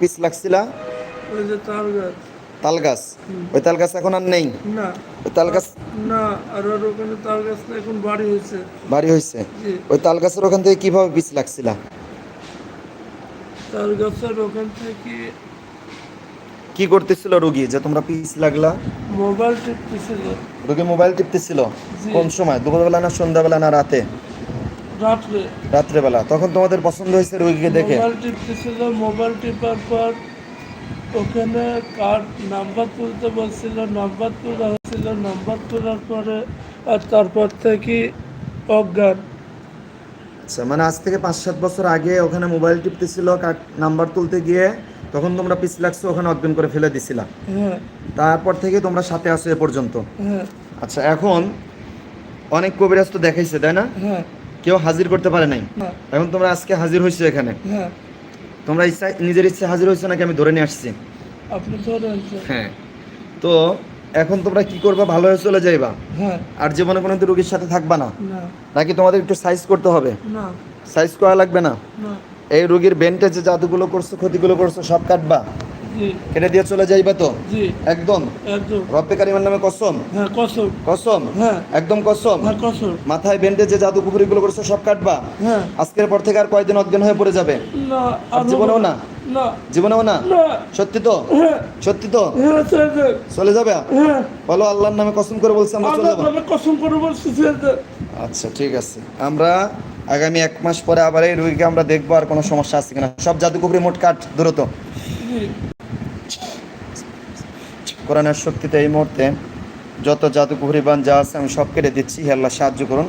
Piece লাগছিলা? তাল গাছ। ওই তাল গাছ এখন আর নেই? না। ওই তাল গাছ না আর ওর ওখানে তাল গাছ এখন বাড়ি হয়েছে। বাড়ি হয়েছে? ওই তাল গাছের ওখান থেকে কীভাবে লাগছিলা? তাল গাছের ওখান থেকে কি করতেছিল রুগী যে তোমরা পিস লাগলা? মোবাইল টিপতেছিল। রুগী মোবাইল টিপতেছিল? কোন সময়? দুপুরবেলা না সন্ধ্যাবেলা না রাতে? রাত্রে। রাত্রেবেলা তখন তোমাদের পছন্দ হয়েছে রুগীকে দেখে? মোবাইল টিপতেছিল মোবাইল টিপার পর ওখানে কার্ড নাম্বার তুলতে বলছিল নাম্বার তোলা হয়েছিল নাম্বার তোলার পরে আর তারপর থেকে অজ্ঞান। আচ্ছা মানে আজ থেকে পাঁচ সাত বছর আগে ওখানে মোবাইল টিপতে টিপতেছিল নাম্বার তুলতে গিয়ে তখন তোমরা পিস লাগছো ওখানে অজ্ঞান করে ফেলে দিছিলা। হ্যাঁ। তারপর থেকে তোমরা সাথে আসো এ পর্যন্ত। হ্যাঁ। আচ্ছা এখন অনেক কবিরাজ তো দেখাইছে তাই না? হ্যাঁ। কেউ হাজির করতে পারে নাই। হ্যাঁ। এখন তোমরা আজকে হাজির হয়েছো এখানে। হ্যাঁ। তোমরা ইচ্ছা নিজের ইচ্ছে হাজির হয়েছো নাকি আমি ধরে নিয়ে আসছি? হ্যাঁ। তো এখন তোমরা কি করবা? ভালো হয়ে চলে যাইবা। হ্যাঁ। আর জীবনে কোনো রোগীর সাথে থাকবা না। নাকি তোমাদের একটু সাইজ করতে হবে? সাইজ করা লাগবে না? এই রোগীর বেন্টে যে জাদুগুলো করছ ক্ষতিগুলো করছ সব কাটবা। কেটে দিয়ে চলে যাইবা তো? একদম? একদম। রব্বে কারিমার নামে কসম? হ্যাঁ কসম। কসম? হ্যাঁ। একদম কসম? হ্যাঁ কসম। মাথায় বেন্টে যে জাদু কুপুরিগুলো করছ সব কাটবা? আজকের পর থেকে আর কয়দিন অজ্ঞান হয়ে পড়ে যাবে? জীবনেও না? জীবনেও না? সত্যি তো? সত্যি তো। চলে যাবে। বলো আল্লাহর নামে কসম করে বলছি আমরা চলে যাব। কসম করে বলছি আচ্ছা ঠিক আছে। আমরা আগামী এক মাস পরে আবার এই রুগীকে আমরা দেখব আর কোনো সমস্যা আছে কিনা? সব জাদুকুপুরি মোট কাট দ্রুত। কোরআনের শক্তিতে এই মুহূর্তে যত জাদুকুহুরি বান যা আছে আমি সব কেটে দিচ্ছি, হে আল্লাহ সাহায্য করুন।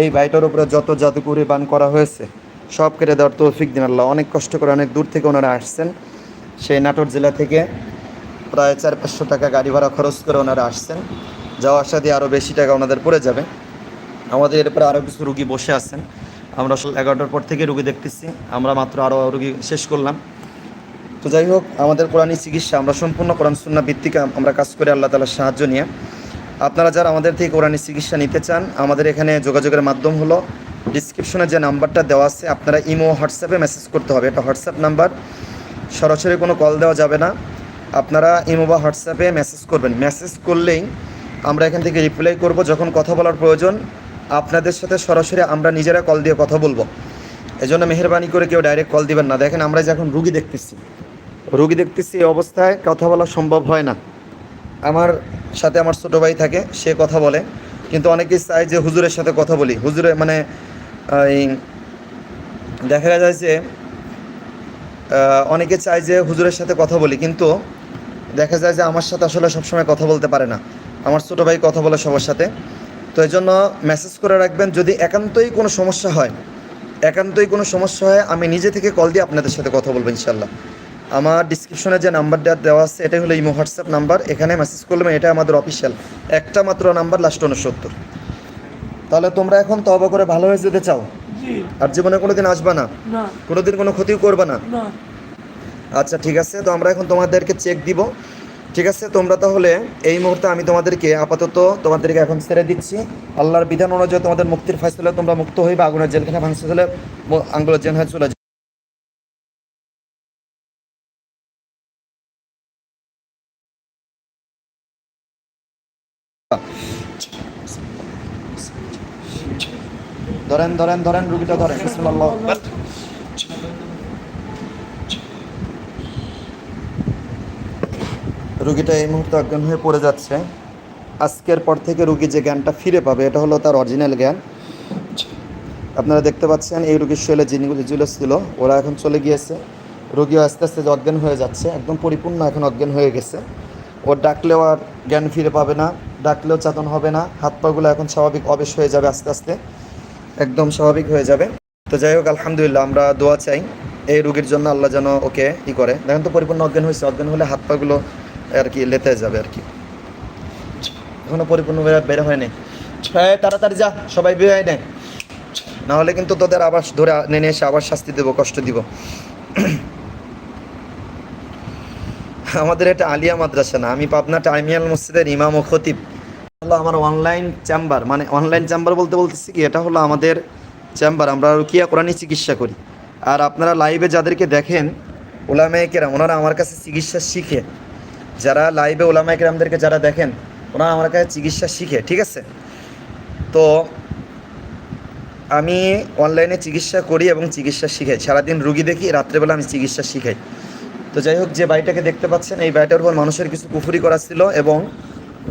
এই ভাইটার উপরে যত জাদুকুহুরি বান করা হয়েছে, সব কেটে দেওয়ার তৌফিক দিন আল্লাহ। অনেক কষ্ট করে অনেক দূর থেকে ওনারা আসছেন। সেই নাটোর জেলা থেকে প্রায় চার পাঁচশো টাকা গাড়ি ভাড়া খরচ করে ওনারা আসছেন। যাওয়া আসা দিয়ে আরও বেশি টাকা ওনাদের পড়ে যাবে। আমাদের এরপরে আরও কিছু রুগী বসে আছেন। আমরা আসলে এগারোটার পর থেকে রুগী দেখতেছি। আমরা মাত্র আরও রুগী শেষ করলাম। তো যাই হোক, আমাদের কোরআনী চিকিৎসা, আমরা সম্পূর্ণ কোরআন সুন্না ভিত্তিক আমরা কাজ করে আল্লাহ তালার সাহায্য নিয়ে। আপনারা যারা আমাদের থেকে কোরআনী চিকিৎসা নিতে চান, আমাদের এখানে যোগাযোগের মাধ্যম হলো ডিসক্রিপশনে যে নাম্বারটা দেওয়া আছে, আপনারা ইমো, হোয়াটসঅ্যাপে মেসেজ করতে হবে। এটা হোয়াটসঅ্যাপ নাম্বার, সরাসরি কোনো কল দেওয়া যাবে না। আপনারা ইমো বা হোয়াটসঅ্যাপে মেসেজ করবেন। মেসেজ করলেই আমরা এখান থেকে রিপ্লাই করব। যখন কথা বলার প্রয়োজন, আপনাদের সাথে সরাসরি আমরা নিজেরা কল দিয়ে কথা বলব। এই জন্য মেহরবানি করে কেউ ডাইরেক্ট কল দিবেন না। দেখেন, আমরা যখন রুগী দেখতেছি। রুগী দেখতেছি এই অবস্থায়, কথা বলা সম্ভব হয় না। আমার সাথে আমার ছোটো ভাই থাকে, সে কথা বলে। কিন্তু অনেকেই চায় যে হুজুরের সাথে কথা বলি। হুজুরে মানে এই, দেখা যায় যে অনেকে চায় যে হুজুরের সাথে কথা বলি। কিন্তু দেখা যায় যে আমার সাথে আসলে সবসময় কথা বলতে পারে না। আমার ছোটো ভাই কথা বলে সবার সাথে। তো এই জন্য মেসেজ করে রাখবেন, যদি একান্তই কোনো সমস্যা হয়, একান্তই কোনো সমস্যা হয়, আমি নিজে থেকে কল দিয়ে আপনাদের সাথে কথা বলব ইনশাল্লাহ আমার ডিসক্রিপশনে যে নাম্বারটা দেওয়া আছে এটাই হলো ইমো হোয়াটসঅ্যাপ নাম্বার এখানে মেসেজ করলেন এটা আমাদের অফিসিয়াল একটা মাত্র নাম্বার লাস্ট উনসত্তর তাহলে তোমরা এখন তবা করে ভালো হয়ে যেতে চাও? আর জীবনে কোনোদিন আসবা না? কোনোদিন কোনো ক্ষতিও করবে না? আচ্ছা ঠিক আছে। তো আমরা এখন তোমাদেরকে চেক দিব। ঠিক আছে তোমরা তাহলে এই মুহূর্তে আমি তোমাদেরকে আপাতত তোমাদেরকে এখন ছেড়ে দিচ্ছি। আল্লাহর বিধান অনুযায়ী তোমাদের মুক্তির ফাইসলে তোমরা মুক্ত হইবা। আগুনের জেলখানে ভাঙছে হলে আঙ্গুলের জেল হয়ে চলে যাবে ধরেন ধরেন ধরেন, রুগীটা ধরেন। রুগীটা এই মুহূর্তে অজ্ঞান হয়ে পড়ে যাচ্ছে। আজকের পর থেকে রুগী যে জ্ঞানটা ফিরে পাবে, এটা হলো তার অরিজিনাল জ্ঞান। আপনারা দেখতে পাচ্ছেন, এই রুগীর শৈলে যিনিগুলি জুলস ছিল, ওরা এখন চলে গিয়েছে। রুগীও আস্তে আস্তে অজ্ঞান হয়ে যাচ্ছে, একদম পরিপূর্ণ এখন অজ্ঞান হয়ে গেছে। ওর ডাকলেও আর জ্ঞান ফিরে পাবে না, ডাকলেও চেতন হবে না হাত পাগুলো এখন স্বাভাবিক অবেশ হয়ে যাবে আস্তে আস্তে। একদম স্বাভাবিক হয়ে যাবে। তো যাই হোক আলহামদুলিল্লাহ আমরা দোয়া চাই এই রুগীর জন্য আল্লাহ যেন ওকে ই করে। দেখেন তো পরিপূর্ণ অজ্ঞান হয়েছে অজ্ঞান হলে হাত পাগুলো আর কি লেতে যাবে আর কি। এখনও পরিপূর্ণ বের- হয়নি। এই, তাড়াতাড়ি যা সবাই বের হয় নেয় না হলে কিন্তু তোদের আবার ধরে নেনে এসে আবার শাস্তি দেবো কষ্ট দিব। আমাদের এটা আলিয়া মাদ্রাসা না আমি পাবনা টাইমিয়াল মসজিদের ইমাম ও খতিব। হলো আমার অনলাইন চেম্বার মানে অনলাইন চেম্বার বলতে বলতেছি কি, এটা হলো আমাদের চেম্বার আমরা রুকিয়া কোরআনী চিকিৎসা করি। আর আপনারা লাইভে যাদেরকে দেখেন ওলামায়ে কেরাম, ওনারা আমার কাছে চিকিৎসা শিখে। যারা লাইভে ওলামায়ে কেরামদেরকে যারা দেখেন, ওনারা আমার কাছে চিকিৎসা শিখে, ঠিক আছে? তো আমি অনলাইনে চিকিৎসা করি এবং চিকিৎসা শিখাই। সারাদিন রুগী দেখি, রাত্রেবেলা আমি চিকিৎসা শিখাই। তো যাই হোক, যে বাড়িটাকে দেখতে পাচ্ছেন, এই বাড়িটার উপর মানুষের কিছু কুফুরি করা ছিল এবং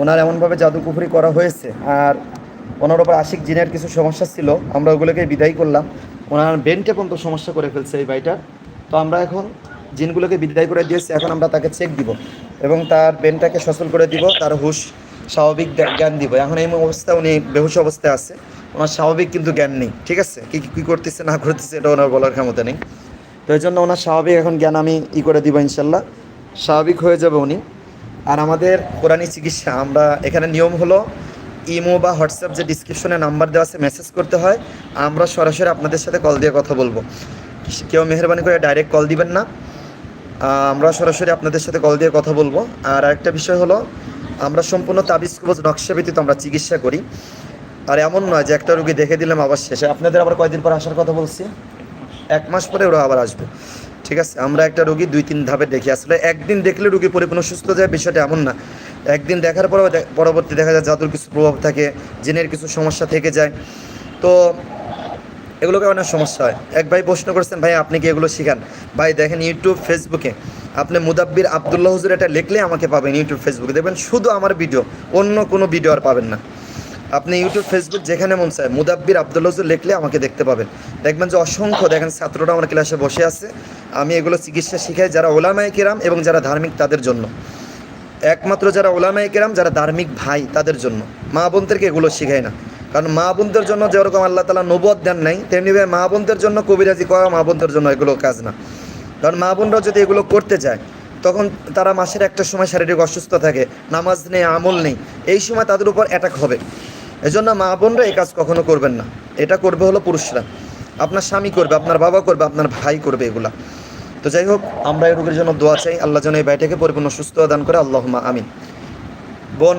ওনার এমনভাবে জাদু কুফুরি করা হয়েছে, আর ওনার ওপর আশিক জিনের কিছু সমস্যা ছিল, আমরা ওগুলোকে বিদায় করলাম। ওনার বেন্টে পর্যন্ত সমস্যা করে ফেলছে এই বাড়িটার তো আমরা এখন জিনগুলোকে বিদায় করে দিয়েছি, এখন আমরা তাকে চেক দিব এবং তার বেনটাকে সচল করে দিব, তার হুশ, স্বাভাবিক জ্ঞান দিব। এখন এই অবস্থা উনি বেহুশ অবস্থায় আছে। ওনার স্বাভাবিক কিন্তু জ্ঞান নেই, ঠিক আছে? কি কী করতেছে, না করতেছে, এটা ওনার বলার ক্ষমতা নেই। তো এই জন্য ওনার স্বাভাবিক এখন জ্ঞান আমি ই করে দিব ইনশাল্লাহ। স্বাভাবিক হয়ে যাবে উনি। আর আমাদের কোরআনী চিকিৎসা। আমরা এখানে নিয়ম হলো, ইমো বা হোয়াটসঅ্যাপ যে ডিসক্রিপশনে নাম্বার দেওয়া আছে মেসেজ করতে হয়। আমরা সরাসরি আপনাদের সাথে কল দিয়ে কথা বলব। কেউ মেহরবানি করে ডাইরেক্ট কল দিবেন না। আমরা সরাসরি আপনাদের সাথে কল দিয়ে কথা বলব। আর আরেকটা বিষয় হলো, আমরা সম্পূর্ণ তাবিজ, কবজ, নকশা ব্যতীত আমরা চিকিৎসা করি। আর এমন নয় যে একটা রুগী দেখে দিলাম আবার শেষে আপনাদের আবার কয়দিন পর আসার কথা বলছি? এক মাস পরে ওরা আবার আসবে। ঠিক আছে? আমরা একটা রুগী দুই, তিন ধাপে দেখি। আসলে একদিন দেখলে রুগী পরিপূর্ণ সুস্থ যায় বিষয়টা এমন না। একদিন দেখার পরেও দে- পরবর্তী দেখা যায় জাদুর কিছু প্রভাব থাকে, জিনের কিছু সমস্যা থেকে যায়। তো এগুলোকে অনেক সমস্যা হয়। এক ভাই প্রশ্ন করছেন, ভাই, আপনি কি এগুলো শিখান? ভাই, দেখেন ইউটিউব, ফেসবুকে আপনি মুদাব্বির আবদুল্লাহ হুজুর এটা লিখলে আমাকে পাবেন ইউটিউব, ফেসবুকে। দেখবেন শুধু আমার ভিডিও, অন্য কোনো ভিডিও আর পাবেন না। আপনি ইউটিউব ফেসবুক যেখানে মন চায়, মুদাব্বির আবদুল্লাহ হুজুর লিখলে আমাকে দেখতে পাবেন। দেখবেন যে অসংখ্য, দেখেন ছাত্ররা আমার ক্লাসে বসে আছে। আমি এগুলো চিকিৎসা শিখাই যারা ওলামায় কিরাম এবং যারা ধার্মিক তাদের জন্য। একমাত্র যারা ওলামায় কেরাম, যারা ধার্মিক ভাই তাদের জন্য। মা বোনদেরকে এগুলো শিখায় না। কারণ মা বোনদের জন্য যেরকম আল্লাহ তালা নবদ দেন নাই তেমনিভাবে মা বোনদের জন্য কবিরাজি করা মা বোনদের জন্য এগুলো কাজ না। কারণ মা বোনরা যদি এগুলো করতে যায়, তখন তারা মাসের একটা সময় শারীরিক অসুস্থ থাকে, নামাজ নেই, আমল নেই। এই সময় তাদের উপর অ্যাটাক হবে। এজন্য মা বোনরা এই কাজ কখনো করবেন না। এটা করবে হলো পুরুষরা। আপনার স্বামী করবে, আপনার বাবা করবে, আপনার ভাই করবে এগুলা। তো যাই হোক, আমরা এই রোগের জন্য দোয়া চাই। আল্লাহ যেন এই বাড়িটাকে পরিপূর্ণ সুস্থ দান করে। আল্লাহ আমিন। বোন